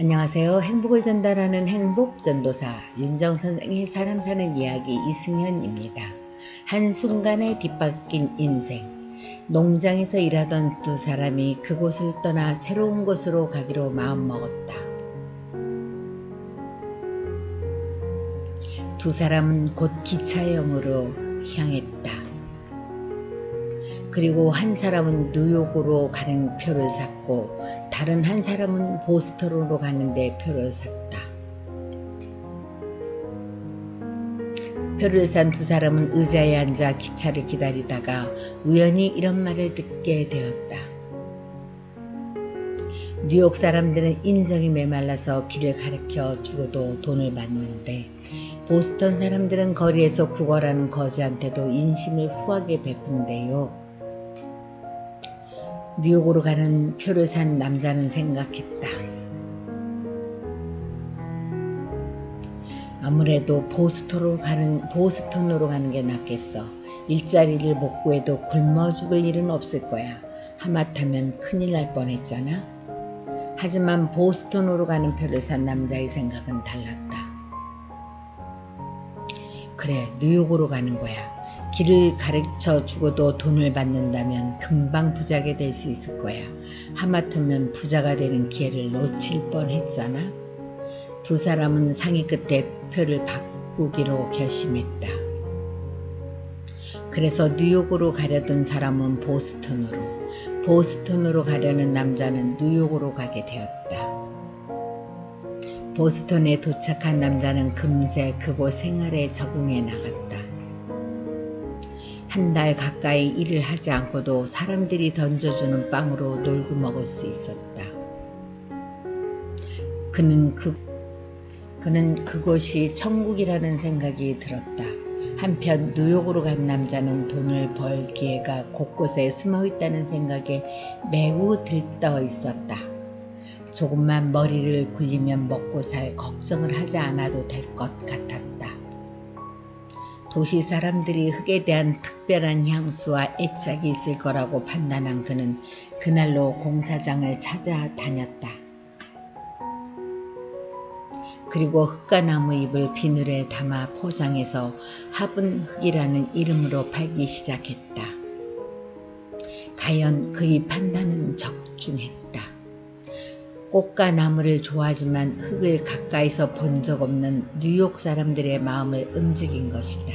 안녕하세요. 행복을 전달하는 행복전도사 윤정 선생의 사람 사는 이야기 이승현입니다. 한순간에 뒷바뀐 인생. 농장에서 일하던 두 사람이 그곳을 떠나 새로운 곳으로 가기로 마음먹었다. 두 사람은 곧 기차역으로 향했다. 그리고 한 사람은 뉴욕으로 가는 표를 샀고 다른 한 사람은 보스턴으로 가는데 표를 샀다. 표를 산 두 사람은 의자에 앉아 기차를 기다리다가 우연히 이런 말을 듣게 되었다. 뉴욕 사람들은 인정이 메말라서 길을 가르쳐 주고도 돈을 받는데 보스턴 사람들은 거리에서 구걸하는 거지한테도 인심을 후하게 베푼대요. 뉴욕으로 가는 표를 산 남자는 생각했다. 아무래도 보스턴으로 가는, 보스턴으로 가는 게 낫겠어. 일자리를 못 구해도 굶어 죽을 일은 없을 거야. 하마터면 큰일 날 뻔했잖아. 하지만 보스턴으로 가는 표를 산 남자의 생각은 달랐다. 그래, 뉴욕으로 가는 거야. 길을 가르쳐 주고도 돈을 받는다면 금방 부자게 될 수 있을 거야. 하마터면 부자가 되는 기회를 놓칠 뻔 했잖아. 두 사람은 상의 끝에 표를 바꾸기로 결심했다. 그래서 뉴욕으로 가려던 사람은 보스턴으로, 보스턴으로 가려는 남자는 뉴욕으로 가게 되었다. 보스턴에 도착한 남자는 금세 그곳 생활에 적응해 나갔다. 한 달 가까이 일을 하지 않고도 사람들이 던져주는 빵으로 놀고 먹을 수 있었다. 그는 그, 그는 그곳이 천국이라는 생각이 들었다. 한편 뉴욕으로 간 남자는 돈을 벌 기회가 곳곳에 숨어 있다는 생각에 매우 들떠 있었다. 조금만 머리를 굴리면 먹고 살 걱정을 하지 않아도 될 것 같았다. 도시 사람들이 흙에 대한 특별한 향수와 애착이 있을 거라고 판단한 그는 그날로 공사장을 찾아다녔다. 그리고 흙과 나무 잎을 비늘에 담아 포장해서 화분 흙이라는 이름으로 팔기 시작했다. 과연 그의 판단은 적중했다. 꽃과 나무를 좋아하지만 흙을 가까이서 본 적 없는 뉴욕 사람들의 마음을 움직인 것이다.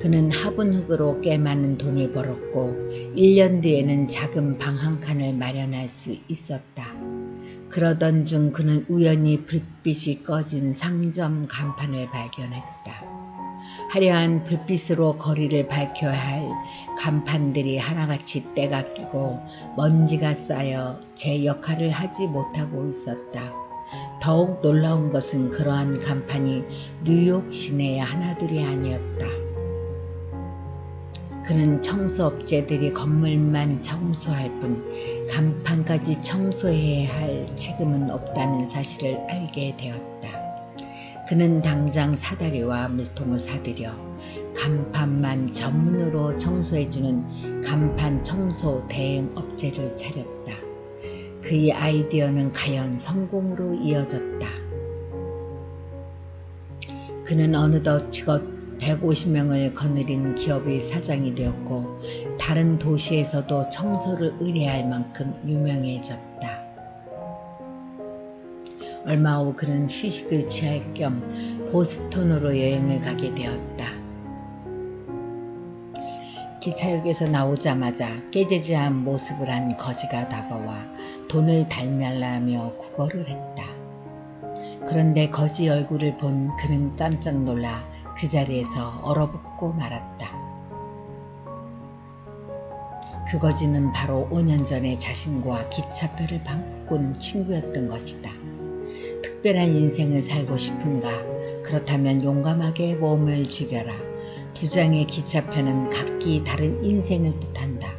그는 화분 흙으로 꽤 많은 돈을 벌었고 1년 뒤에는 작은 방 한 칸을 마련할 수 있었다. 그러던 중 그는 우연히 불빛이 꺼진 상점 간판을 발견했다. 화려한 불빛으로 거리를 밝혀야 할 간판들이 하나같이 때가 끼고 먼지가 쌓여 제 역할을 하지 못하고 있었다. 더욱 놀라운 것은 그러한 간판이 뉴욕 시내의 하나둘이 아니었다. 그는 청소업체들이 건물만 청소할 뿐 간판까지 청소해야 할 책임은 없다는 사실을 알게 되었다. 그는 당장 사다리와 물통을 사들여 간판만 전문으로 청소해주는 간판 청소 대행 업체를 차렸다. 그의 아이디어는 과연 성공으로 이어졌다. 그는 어느덧 직업 150명을 거느린 기업의 사장이 되었고 다른 도시에서도 청소를 의뢰할 만큼 유명해졌다. 얼마 후 그는 휴식을 취할 겸 보스턴으로 여행을 가게 되었다. 기차역에서 나오자마자 깨지지한 모습을 한 거지가 다가와 돈을 달달라며 구걸을 했다. 그런데 거지 얼굴을 본 그는 깜짝 놀라 그 자리에서 얼어붙고 말았다. 그 거지는 바로 5년 전에 자신과 기차표를 바꾼 친구였던 것이다. 특별한 인생을 살고 싶은가? 그렇다면 용감하게 몸을 죽여라. 두 장의 기차표는 각기 다른 인생을 뜻한다.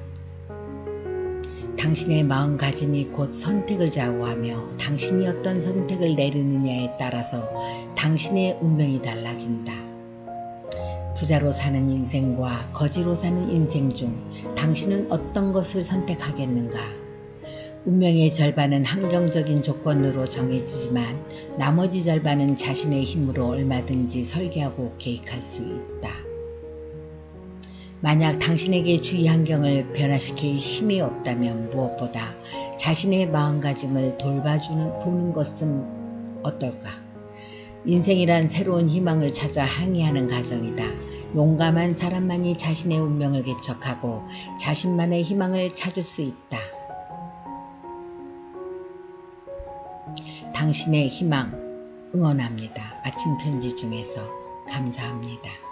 당신의 마음가짐이 곧 선택을 좌우하며 당신이 어떤 선택을 내리느냐에 따라서 당신의 운명이 달라진다. 부자로 사는 인생과 거지로 사는 인생 중 당신은 어떤 것을 선택하겠는가? 운명의 절반은 환경적인 조건으로 정해지지만 나머지 절반은 자신의 힘으로 얼마든지 설계하고 계획할 수 있다. 만약 당신에게 주위 환경을 변화시킬 힘이 없다면 무엇보다 자신의 마음가짐을 돌봐주는 보는 것은 어떨까? 인생이란 새로운 희망을 찾아 항해하는 과정이다. 용감한 사람만이 자신의 운명을 개척하고 자신만의 희망을 찾을 수 있다. 당신의 희망 응원합니다. 아침 편지 중에서 감사합니다.